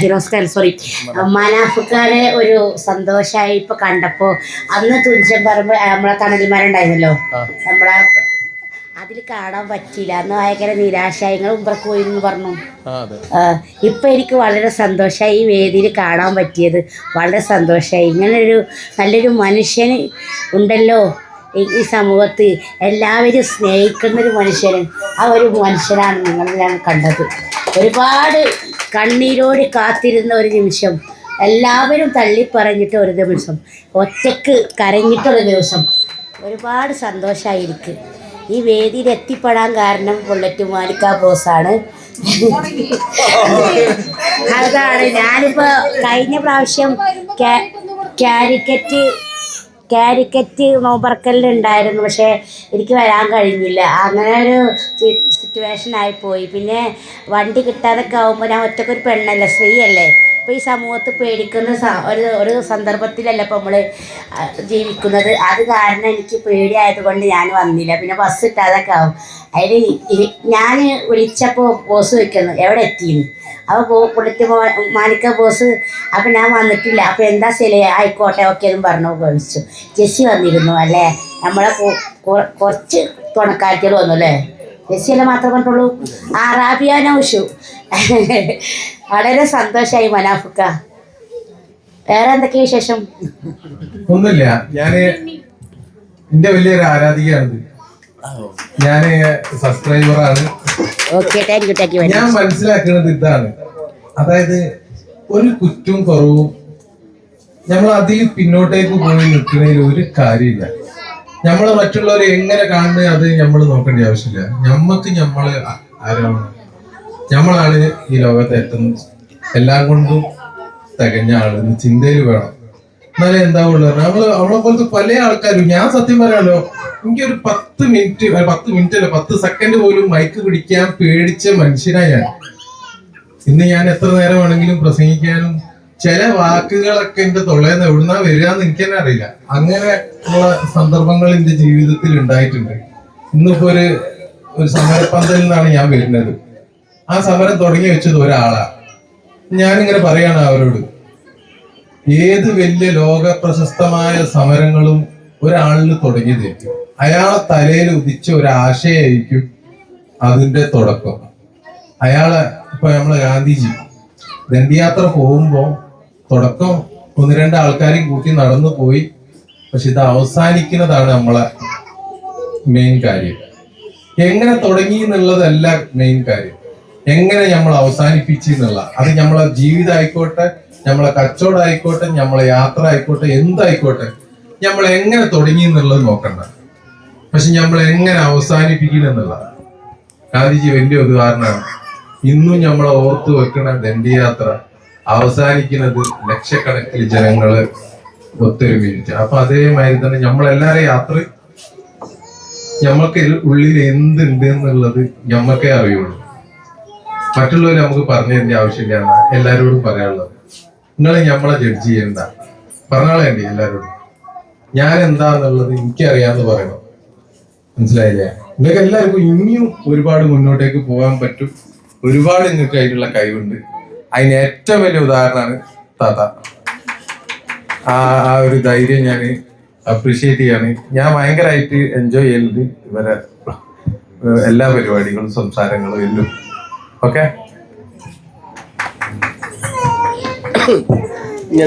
ഹിറോസ്കാർ sorry മനാഫുക്കാരെ ഒരു സന്തോഷമായി ഇപ്പൊ കണ്ടപ്പോ അന്ന് തുഞ്ചൻ പറമ്പ് നമ്മളെ തണൽമാരുണ്ടായിരുന്നല്ലോ നമ്മളെ അതിൽ കാണാൻ പറ്റിയില്ല. അന്ന് ഭയങ്കര നിരാശയായി. നിങ്ങൾ പോയി എന്ന് പറഞ്ഞു. ആ, ഇപ്പൊ എനിക്ക് വളരെ സന്തോഷമായി ഈ വേദിയിൽ കാണാൻ പറ്റിയത്. വളരെ സന്തോഷമായി ഇങ്ങനൊരു നല്ലൊരു മനുഷ്യന് ഉണ്ടല്ലോ ഈ ഈ സമൂഹത്ത്. എല്ലാവരും സ്നേഹിക്കുന്ന ഒരു മനുഷ്യന്. ആ ഒരു മനുഷ്യനാണ് നിങ്ങളെല്ലാം കണ്ടത്. ഒരുപാട് കണ്ണീരോട് കാത്തിരുന്ന ഒരു നിമിഷം. എല്ലാവരും തള്ളിപ്പറഞ്ഞിട്ട് ഒരു ദിവസം. ഒറ്റയ്ക്ക് കരഞ്ഞിട്ടൊരു ദിവസം. ഒരുപാട് സന്തോഷമായിരിക്കും ഈ വേദിയിൽ എത്തിപ്പെടാൻ കാരണം ബുള്ളറ്റ് മാലിക്ക ബോസാണ് അതാണ്. ഞാനിപ്പോ കഴിഞ്ഞ പ്രാവശ്യം കാ- കാലിക്കറ്റ് ഉണ്ടായിരുന്നു പക്ഷേ എനിക്ക് വരാൻ കഴിഞ്ഞില്ല. അങ്ങനെ ഒരു സിറ്റുവേഷൻ ആയിപ്പോയി പിന്നെ വണ്ടി കിട്ടാതൊക്കെ ആകുമ്പോൾ ഞാൻ ഒറ്റക്കൊരു പെണ്ണല്ലേ സ്ത്രീയല്ലേ? ഇപ്പോൾ ഈ സമൂഹത്ത് പേടിക്കുന്ന ഒരു ഒരു സന്ദർഭത്തിലല്ല ഇപ്പോൾ നമ്മൾ ജീവിക്കുന്നത്. അത് കാരണം എനിക്ക് പേടിയായതുകൊണ്ട് ഞാൻ വന്നില്ല. പിന്നെ ബസ് കിട്ടാതൊക്കെ ആവും. അതിൽ ഞാൻ വിളിച്ചപ്പോൾ ബോസ് വയ്ക്കുന്നു എവിടെ എത്തിയെന്ന് അപ്പോൾ പോ പുള്ളിക്ക് മാനിക്ക ബോസ് അപ്പം ഞാൻ വന്നിട്ടില്ല. അപ്പോൾ എന്താ ശരി? ആയിക്കോട്ടെ ഓക്കെ എന്നും പറഞ്ഞു വിളിച്ചു. ജെസ്സി വന്നിരുന്നു അല്ലേ? നമ്മളെ കുറച്ച് തുണക്കാരികൾ വന്നു അല്ലേ? ജെസ്സിയല്ലേ മാത്രം പറഞ്ഞുള്ളൂ ആ നൗഷു വളരെ സന്തോഷമായി മനാഫുക്ക. വേറെ എന്തൊക്കെ വിശേഷം? ഒന്നുമില്ല. ഞാൻ എന്റെ വലിയൊരു ആരാധികയാണ് ഞാൻ സബ്സ്ക്രൈബറാണ് ഞാൻ മനസ്സിലാക്കുന്നത് ഇതാണ്. അതായത് ഒരു കുറ്റവും കുറവും നമ്മൾ അതിൽ പിന്നോട്ടേക്ക് പോയി നിൽക്കുന്നതിൽ ഒരു കാര്യമില്ല. നമ്മൾ മറ്റുള്ളവരെ എങ്ങനെ കാണുന്നത് അത് നമ്മൾ നോക്കേണ്ട ആവശ്യമില്ല. നമ്മക്ക് നമ്മൾ ആരാണ് നമ്മളാണ് ഈ ലോകത്ത് ഏറ്റവും എല്ലാം കൊണ്ടും തികഞ്ഞ ആൾ. എന്ന് ചിന്തയിൽ വേണം. എന്നാലേ എന്താവുള്ളൂ. നമ്മൾ അവളെ പോലത്തെ പല ആൾക്കാരും ഞാൻ സത്യം പറയാലോ എനിക്കൊരു പത്ത് മിനിറ്റ് പത്ത് മിനിറ്റ് അല്ല പത്ത് സെക്കൻഡ് പോലും മൈക്ക് പിടിക്കാൻ പേടിച്ച മനുഷ്യനായ ഞാൻ. ഇന്ന് ഞാൻ എത്ര നേരം വേണമെങ്കിലും പ്രസംഗിക്കാനും ചില വാക്കുകളൊക്കെ എന്റെ തൊള്ളേന്ന് എവിടുന്നാ വരികയെന്ന് എനിക്ക് തന്നെ അറിയില്ല. അങ്ങനെ ഉള്ള സന്ദർഭങ്ങൾ എന്റെ ജീവിതത്തിൽ ഉണ്ടായിട്ടുണ്ട്. ഇന്നിപ്പോ ഒരു ഒരു നിന്നാണ് ഞാൻ വരുന്നത്. ആ സമരം തുടങ്ങി വെച്ചത് ഒരാളാ. ഞാനിങ്ങനെ പറയാണ് അവരോട്. ഏത് വലിയ ലോക പ്രശസ്തമായ സമരങ്ങളും ഒരാളിന് തുടങ്ങിയതായിരിക്കും അയാളെ തലയിൽ ഉദിച്ച ഒരു ആശയായിരിക്കും അതിന്റെ തുടക്കം. അയാളെ ഇപ്പൊ നമ്മളെ ഗാന്ധിജി ദണ്ഡിയാത്ര പോകുമ്പോ തുടക്കം ഒന്ന് രണ്ട് ആൾക്കാരെയും കൂട്ടി നടന്നു പോയി. പക്ഷെ ഇത് അവസാനിക്കുന്നതാണ് നമ്മളെ മെയിൻ കാര്യം. എങ്ങനെ തുടങ്ങി എന്നുള്ളതല്ല മെയിൻ കാര്യം. എങ്ങനെ നമ്മൾ അവസാനിപ്പിച്ചു എന്നുള്ള. അത് നമ്മളെ ജീവിതം ആയിക്കോട്ടെ നമ്മളെ കച്ചവടം ആയിക്കോട്ടെ നമ്മളെ യാത്ര ആയിക്കോട്ടെ എന്തായിക്കോട്ടെ നമ്മൾ എങ്ങനെ തുടങ്ങി എന്നുള്ളത് നോക്കണ്ട. പക്ഷെ നമ്മൾ എങ്ങനെ അവസാനിപ്പിക്കണം എന്നുള്ളത് ഗാന്ധിജി വലിയ ഉദാഹരണമാണ്. ഇന്നും നമ്മളെ ഓർത്തു വെക്കുന്ന ദണ്ഡിയാത്ര അവസാനിക്കുന്നത് ലക്ഷക്കണക്കിന് ജനങ്ങൾ ഒത്തൊരുമിച്ച്. അപ്പൊ അതേമാതിരി തന്നെ നമ്മളെല്ലാരെയും യാത്ര നമ്മൾക്ക് ഉള്ളിൽ എന്തുണ്ട് എന്നുള്ളത് നമ്മക്കേ അറിയുള്ളൂ. മറ്റുള്ളവർ നമുക്ക് പറഞ്ഞു തരേണ്ട ആവശ്യമില്ല എന്നാ എല്ലാരോടും പറയാനുള്ളത്. നിങ്ങളെ ഞമ്മളെ ജഡ്ജ് ചെയ്യണ്ട. പറഞ്ഞാളേണ്ടി എല്ലാരോടും. ഞാൻ എന്താന്നുള്ളത് എനിക്കറിയാന്ന് പറയണം. മനസ്സിലായില്ലേ? നിങ്ങൾക്ക് എല്ലാവർക്കും ഇനിയും ഒരുപാട് മുന്നോട്ടേക്ക് പോകാൻ പറ്റും. ഒരുപാട് നിങ്ങൾക്ക് അതിനുള്ള കഴിവുണ്ട്. അതിന് ഏറ്റവും വലിയ ഉദാഹരണമാണ് താത്ത. ആ ആ ഒരു ധൈര്യം ഞാൻ അപ്രീഷിയേറ്റ് ചെയ്യാണ്. ഞാൻ ഭയങ്കരമായിട്ട് എൻജോയ് ചെയ്യുന്നത് ഇവരെ എല്ലാ പരിപാടികളും സംസാരങ്ങളും എല്ലാം. ഓക്കെ